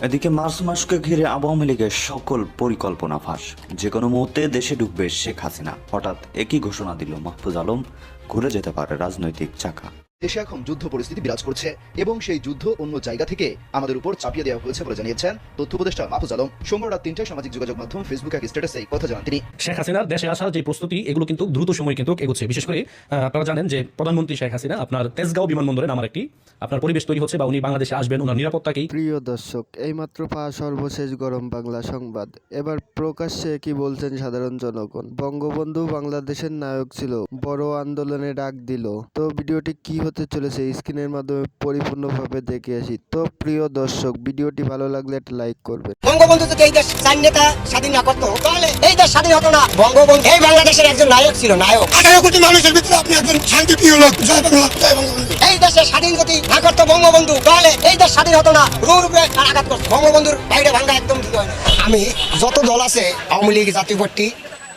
এদিকে মার্চ মাসকে ঘিরে আওয়ামী লীগের সকল পরিকল্পনা ফাঁস। যে কোনো মুহূর্তে দেশে ঢুকবে শেখ হাসিনা। হঠাৎ একই ঘোষণা দিল মাহফুজ আলম, ঘুরে যেতে পারে রাজনৈতিক চাকা। দেশে এখন যুদ্ধ পরিস্থিতি বিরাজ করছে এবং সেই যুদ্ধ অন্য জায়গা থেকে আমাদের উপর চাপিয়ে দেওয়া হয়েছে বলে জানিয়েছেন তথ্য উপদেষ্টা মাহফুজ আলম। সোমবার রাত তিনটায় সামাজিক যোগাযোগ মাধ্যম ফেসবুক এক স্ট্যাটাসে এই কথা জানান তিনি। শেখ হাসিনার দেশে আসার যে প্রস্তুতি এগুলো কিন্তু দ্রুত সময় কিন্তু এগোচ্ছে। বিশেষ করে আপনারা জানেন যে প্রধানমন্ত্রী শেখ হাসিনা আপনার তেজগাঁও বিমানবন্দরে নামার একটি আপনার পরিবেশ তৈরি হচ্ছে বা উনি বাংলাদেশে আসবেন ওনার নিরাপত্তাকেই। প্রিয় দর্শক এইমাত্র পাওয়া সর্বশেষ গরম বাংলা সংবাদ। এবার প্রকাশ্যে কি বলছেন সাধারণ জনগণ? বঙ্গবন্ধু বাংলাদেশের নায়ক ছিল বড় আন্দোলনে ডাক দিল। তো ভিডিওটি কি হতে চলেছে স্ক্রিনের মাধ্যমে পরিপূর্ণভাবে দেখে আসি। তো প্রিয় দর্শক ভিডিওটি ভালো লাগলে একটা লাইক করবেন। বঙ্গবন্ধু যদি এই দেশ চার নেতা স্বাধীন না করতো তাহলে এই দেশ স্বাধীন হতো না। বঙ্গবন্ধু এই বাংলাদেশের একজন নায়ক ছিল নায়ক। আঠারো কোটি মানুষের ভিতরে আপনি একজন শান্তিপ্রিয় লোক। জয় বাংলা জয় বঙ্গবন্ধু। এই দেশে স্বাধীন যদি না করতো বঙ্গবন্ধু তাহলে এই দেশ স্বাধীন হতো না। রুর আর আঘাত করতো। বঙ্গবন্ধুর বাইরে ভাঙ্গা একদম ঠিক হয় না। আমি যত দল আছে আওয়ামী লীগ জাতীয় পার্টি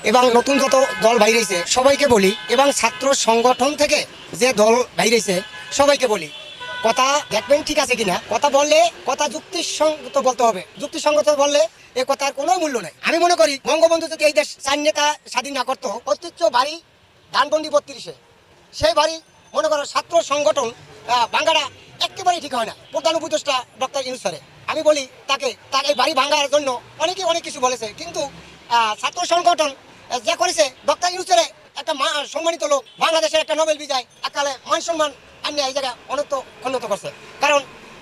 এবং নতুন যত দল বাইরেছে, সবাইকে বলি, এবং ছাত্র সংগঠন থেকে যে দল বাইরেছে, সবাইকে বলি। কথা দেখবেন ঠিক আছে কিনা? কথা বললে কথা যুক্তিসঙ্গত বলতে হবে। যুক্তিসঙ্গত বললে এ কথার কোনো মূল্য নেই। আমি মনে করি, বঙ্গবন্ধু যদি এই দেশ চার নেতা স্বাধীন না করতো ঐতিহ্য বাড়ি ধানবন্দি বত্রিশে। সেই বাড়ি, মনে করো, ছাত্র সংগঠন ভাঙ্গাটা একেবারেই ঠিক হয় না। প্রধান উপদেষ্টা ডক্টর ইউনুসারে আমি বলি, তাকে তার এই বাড়ি ভাঙ্গার জন্য অনেকে অনেক কিছু বলেছে, কিন্তু ছাত্র সংগঠন যে করেছে ডক্টর ইউনুসারে একটা সম্মানিত লোক, বাংলাদেশের একটা নোবেল বিজয় একালে মান সম্মান আনিয়ে এই জায়গায় অনন্ত খন্নত করছে। কারণ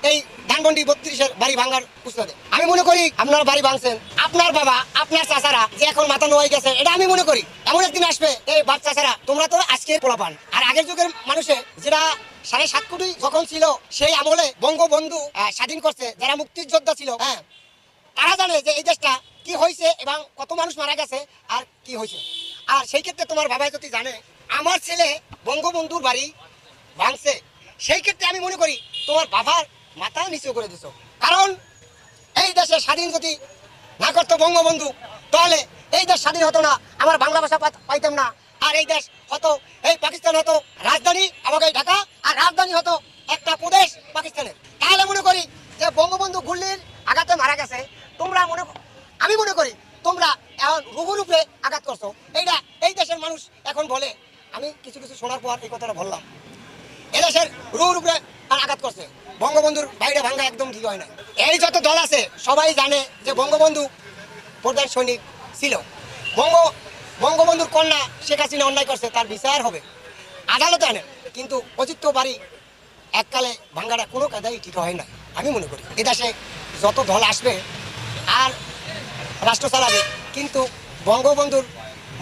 এই ধানবন্ডি বত্রিশের বাড়ি ভাঙার উস্তাদে। আমি মনে করি আপনার বাড়ি ভাঙছেন, আপনার বাবা, আপনার চাচারা যে এখন মাথা নোয়াই গেছে, এটা আমি মনে করি। এমন একদিন আসবে, এই বাপ চাচারা, তোমরা তো আজকে পোলাপান। আর আগের যুগের মানুষে যেটা সাড়ে সাত কোটি যখন ছিল, সেই আমলে বঙ্গবন্ধু স্বাধীন করছে, যারা মুক্তিযোদ্ধা ছিল হ্যাঁ তারা জানে যে এই দেশটা কি হয়েছে এবং কত মানুষ মারা গেছে আর কি হয়েছে। আর সেই ক্ষেত্রে তোমার বাবা যদি জানে, আমার ছেলে বঙ্গবন্ধুর বাড়ি ভাঙছে। সেই ক্ষেত্রে আমি মনে করি তোমার বাবার মাথা নিচু করে দিছো। কারণ এই দেশে স্বাধীন যদি না করতো বঙ্গবন্ধু, তাহলে এই দেশ স্বাধীন হতো না, আমার বাংলা ভাষা পাইতাম না। আর এই দেশ হতো, এই পাকিস্তান হতো রাজধানী, আমাকে ঢাকা, আর রাজধানী হতো একটা প্রদেশ পাকিস্তানের। তাহলে মনে করি যে বঙ্গবন্ধু গুল্লির আঘাতে গেছে, তোমরা মনে আমি মনে করি তোমরা এখন উপরে আঘাত করছ। এইটা এই দেশের মানুষ এখন বলে, আমি কিছু কিছু শোনার পর এই কথাটা বললাম। এদেশের উপরে আঘাত করছে। বঙ্গবন্ধুর বাইরে ভাঙ্গা একদম ঠিক হয় না এই যত দল আছে, সবাই জানে যে বঙ্গবন্ধু প্রধান সৈনিক ছিল। বঙ্গ, বঙ্গবন্ধুর কন্যা শেখ হাসিনা অন্যায় করছে, তার বিচার হবে। আদালতে আনে কিন্তু অচিত্য বাড়ি এককালে ভাঙ্গাটা কোনো কাদাই ঠিক হয় না আমি মনে করি। এ দেশে যত ঢল আসবে আর রাষ্ট্র চালাবে, কিন্তু বঙ্গবন্ধুর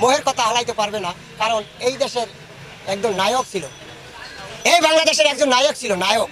মোহের কথা হালাইতে পারবে না, কারণ এই দেশের একজন নায়ক ছিল। এই বাংলাদেশের একজন নায়ক ছিল, নায়ক।